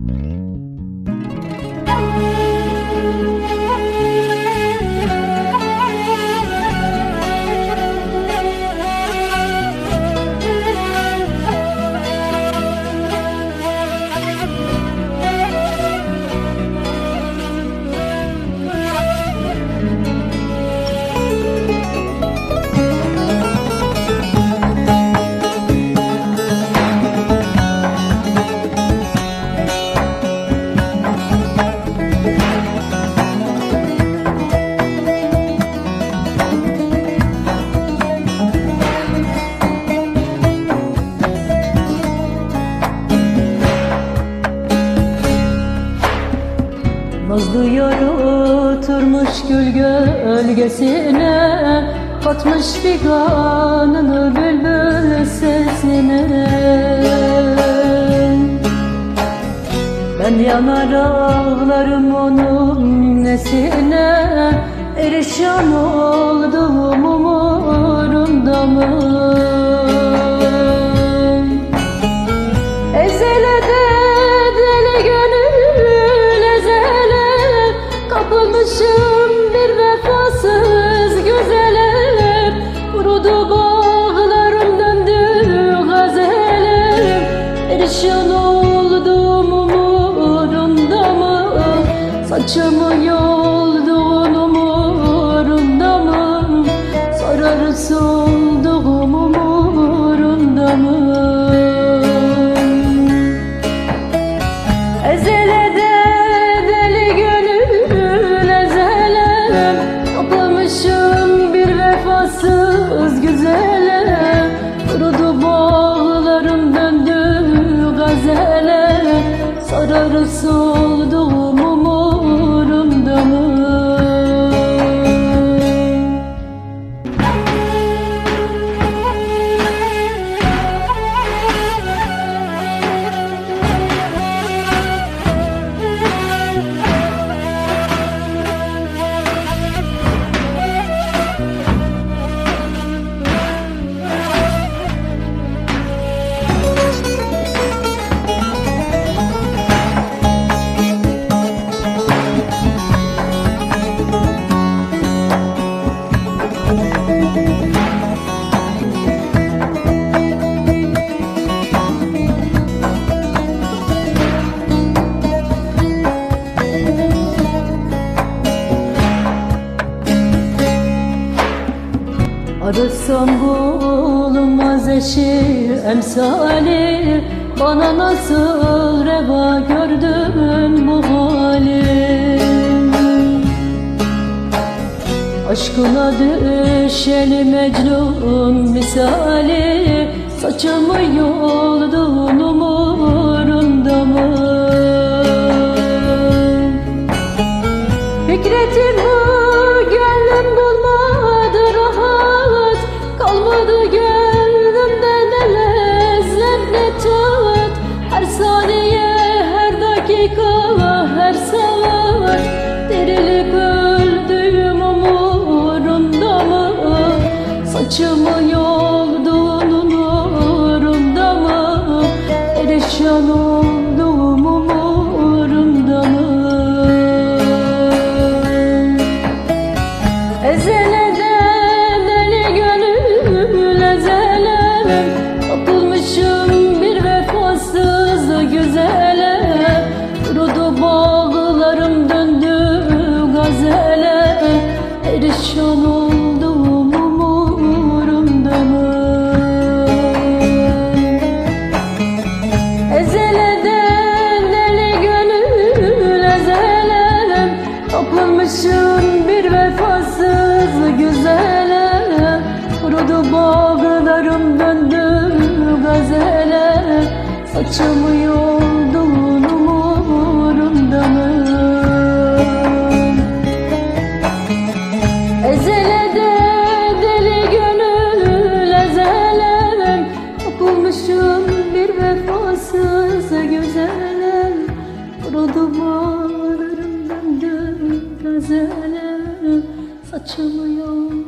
Mm-hmm. Nazlı yar oturmuş gül gölgesine Katmış figanını bülbül sesine. Ben yanar ağlarım onun nesine Erişan oldum Kurudu bağlarım döndü gazele Perişan oldum umurumda mı? Saçımı yoldun umurumda mı? Sarar Sararı soldum Arasam bulunmaz eşi emsali. Bana nasıl reva gördün bu halim Aşkına düşeli Mecnun misali. Saçımı yoldun umurunda mı? Perişan oldum umurumda mı Ezelede deli gönül ezele. Kapılmışım bir vefasız güzele. Kurudu bağlarım döndü gazele. Perişan açılıyor Doğun umurunda mı? Ezele deli gönül ezelem Kapılmışım bir vefasız güzelem Kurudum ağlarım döndüm gazelem Saçımı yoldum?